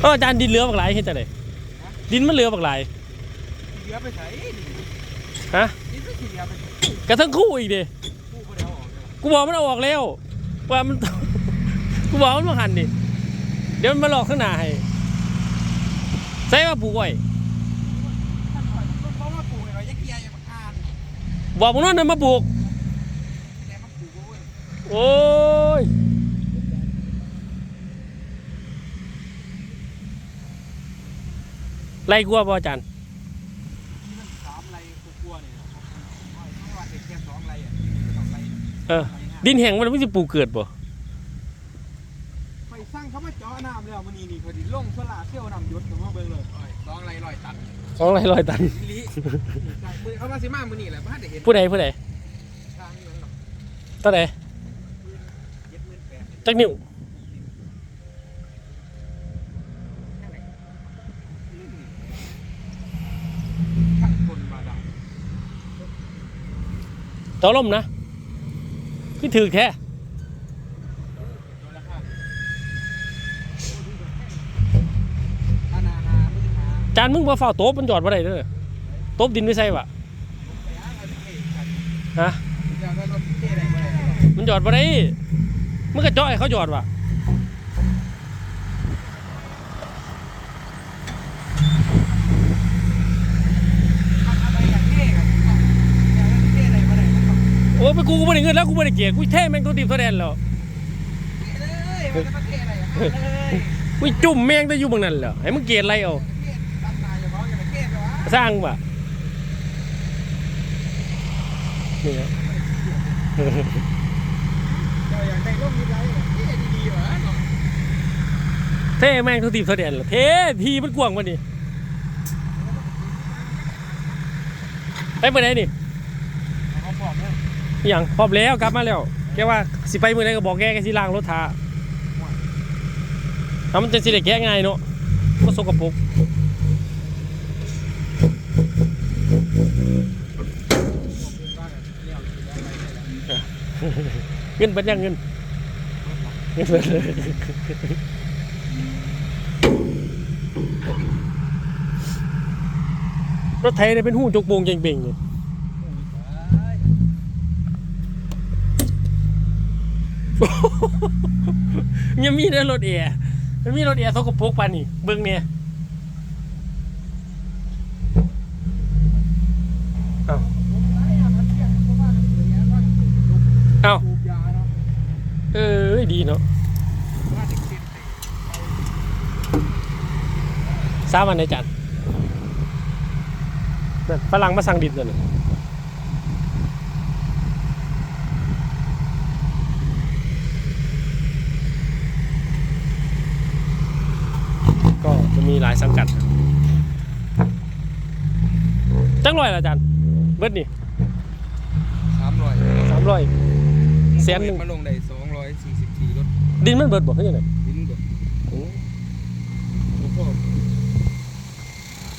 เอออาจารย์ดินเหลือบักหลายเฮ็ดจังไดดินมันเหลือบักหลายเหลือไปใส่ดิฮะนี่ก็เหลือไปใส่กระทั้งคู่อีกเด้ผู้บ่ได้เอาออกเลยกูบอกมันเอาออกแล้ว ว่ามัน กูบอกมันมาหันดิเดี๋ยวมันมาหลอกข้างหน้าให้ใส่ว่าปลูกไว้ท่านข่อยมันเพราะว่าปลูกให้เราจะเกลียร์อย่ามาอ่านบอกมึงนั่นนะมาปลูก แต่มันปลูกบ่เว้ย โอ้ย ไล่กลัวป่อาจารย์ที่มันสามไรกลัวๆเนี่ยนะครับเพราะว่าเด็กแค่สองไรอะสองไรเออดินแห้งมันไม่จะปลูกเกิดบ่ไปสร้างเขามาเจาะน้ำแล้วมันนี่นี่พอดีลงสลาเที่ยวนำยศมาเบิ่งเลยสองไรลอยตันสองไรลอยตันลิมือเขามาสิมามือนี่แหละบ้านได้เห็นผู้ใดผู้ใดทางนี้มันหรอกตอนไหนเจ็ดหมื่นแปดจักนิ้ว ข้างคนมาดัง ต่อลมนะ คือถือแค่จานมึงมาเฝ้าโต๊ะมันจอดมาได้เด้อโต๊ะดินไม่ใช่ปะฮะมันจอดมาได้มึงก็จาะให้เขาจอดวะ ไปกูกูไม่ได้เงินแล้วกูไม่ได้เกลียดกูแท้แม่งตัวตีบตัวแดนแล้วกูจุ่มแม่งได้อยู่บางนั้นเหรอให้มึงเกลียดอะไรเอาสร้างวะนี่นะเท่แม่งตัวตีบตัวแดนเหรอเท่ทีมันกว้างมาดิไปเมื่อไหร่นี่อหย่ อย่างพร้อมแล้วกลับมาแล้วแกว่าสิไปมือไหนก็บอกแกแกสิล้างรถทาทำมันจะสิได้แกะง่ายเนาะก็สกปรกเงินเป็นยังเงินเงินเบิดเลยรถไทยเนี่ยเป็นหูจกโปงเจงเป่งเนี่ย ยังมีเด้อรถเอร์มันมีรถเอร์สกปรกปานนี่เบิ่งเนี่ยเอาเอาเออดีเนาะสามวันในจันนั่นฝรั่งมาสั่งดินตัวนึงก็จะมีหลายสังกัดจังร้อยละอาจารย์เบิดนี่สามร้อยสามร้อยแสนหนึ่งมาลงได้สองร้อยสี่สิบสี่รถดินมันเบิดบอกเขาอย่างไรดิ้นก่อนโอ้โห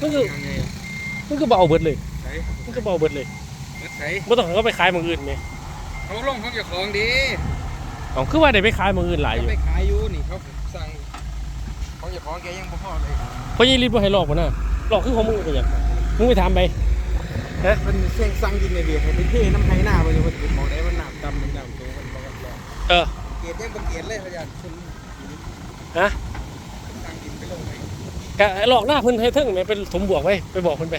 มันคือยังไงอะมันคือเบเอาเบิดเลยใส่มันคือเบเอาเบิดเลยใส่ไม่ต้องให้เขาไปขายหมืองอื่นไหมเขาลงเขาเก็บของดีอ๋อคือว่าได้ไปขายหมืองอื่นหลายอยู่ไปขายอยู่นี่เขาสั่ง เขาของแกยังบ่พอเลยเพราะยี่รีบว่าให้หลอกมาน่ะหลอกคือของมึงเป็นยังมึงไปถามไปมันเส้นสั่งดินในเบียร์ให้ไปเทน้ำไทยหน้าไปเลยมันบอได้ว่าน้ำดำมันดำตัวมันบอกกันรอเออเกียรติยังบ่เกียรติเลยพยานคุณฮะสั่งดินไปลงไปกะหลอกหน้าเพิ่นให้ทึ่งไหมเป็นสมบวกไว้ไปบอกเพิ่นไป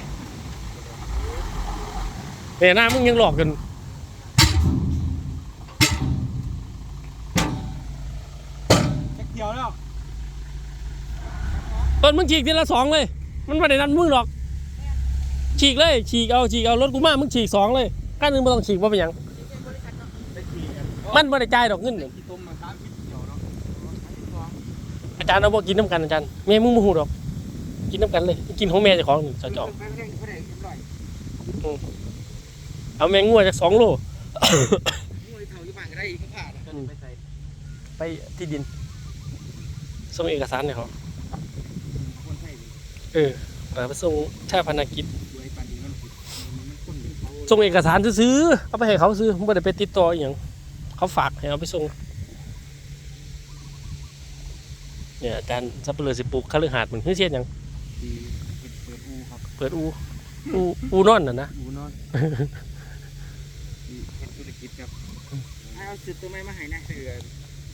แต่หน้ามึงยังหลอกกันแค่เดียวแล้ว ต้นมึงฉีกทีละสองเลย มันไม่ได้นันมึงหรอก ฉีกเลย ฉีกเอาฉีกเอารถกูมามึงฉีกสองเลยก้านหนึงไม่ต้องฉีกว่าเป็นหยัง มันไม่ได้จ่ายดอกเงินขี่ต้มมาสามสิบเดียอาจารย์เอาบอกกินน้ำกันอาจารย์แม่มึงโมโหดอก กินน้ำกันเลย กินของแม่เจ้าของนี่เจ้าจอมไปไม่ได้ไม่ได้ไม่ได้เอาแมงงัวจากสองโลเท่าอยู่บ้าก็ได้อีกผ่านะไปที่ดินส่งเอกสารเนี่ยเขาคนไทย เออไปส่งชาพนักกิจด้วยปานนี้มันผิดมันคนเขาส่งเอกสารซื้อๆเอาไปให้เขาซื้อไม่ได้ไปติดต่ออหย่างเขาฝากให้เอาไปส่งเนี่ยอาจารย์สับเปลือสิปลูกคฤหาสน์มันคือเสียนหยังดีเปิดอูครับเปิดอูอูอูนอนน่ะนะอูนอนดีเฮ็ดธุรกิจครับเอาสุดตัวไม้มาให้นะเสือ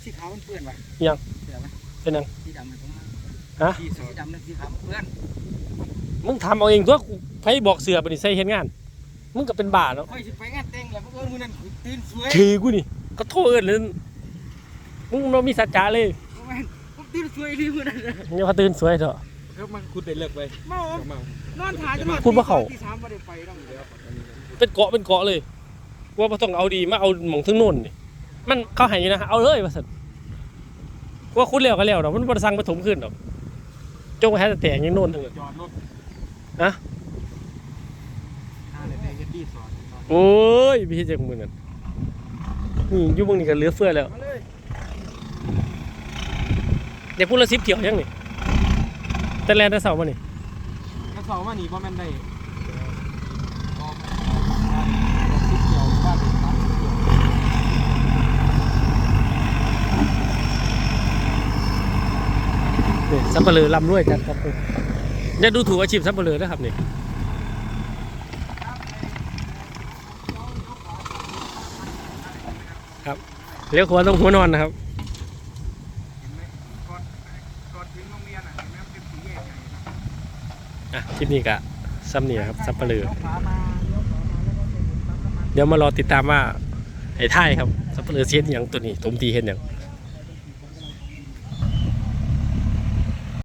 สีขาวมันเปื้อนว่ะยังเสือไหมเป็นหยังสีดำมันผม ฮะสีสีดำนั่นสีขาวมันเปื้อนมึงทำเอาเองตัวกูไผบอกเสือไปนี่ใส่เฮ็ดงาน มึงก็เป็นบ้าเนาะค่อยสิไปงานแต่งแล้วเมื่อคืนมื้อนั้นตื่นสวยคือกูนี่ ก็โทษเอิ้นเลยมึงบ่มีสัจจะเลยแม่นผมตื่นสวยดีมื้อนั้นอย่าพาตื่นสวยเถอะครับมาคุณได้เลิกไปเมาเมานอนถ่ายจนหมดพูดว่าเขาที่สามบ่ได้ไปต้องเดี๋ยวเป็นเกาะเป็นเกาะเลย ว่าบ่ต้องเอาดีมาเอาหม่องถึงโน่นนี่มันเขาให้อยู่นะเอาเลยว่าซั่นว่าคุณแล้วก็แล้วดอกมันบ่ได้สั่งมาถมขึ้นดอก จงไว้ให้แต่แต่งยังโน่นทั้งนั้นจอดรถฮะอ่าเลยได้เฮ็ดดีสอนโอ้ยพี่เฮ็ดจังมื้อนั้นนี่อยู่เบิ่งนี่ก็เหลือเฟือแล้ว มาเลยเดี๋ยวพูดละ10เที่ยวยังนี่แต่แลนแต่เสาร์มานี่กระเสามานี่บ่แม่นได้ออกทิศเกี่ยวว่าเป็นตัดเกี่ยว นี่ สับปะเลอลำรวยกันครับอย่าดูถูกอาชีพสับปะเลอนะครับนี่ครับเลี้ยวขวาตรงหัวนอนนะครับอะคลิปนี้กะซ้ำเนี่ยครับสับปะเลอลี้ยวขวาเลี้ยวขวามาแล้วก็จะเดี๋ยวมารอติดตามว่าไอ้ท่ายครับสับปะเลอเสียนอย่างตัวนี้ถมตีเห็นอย่าง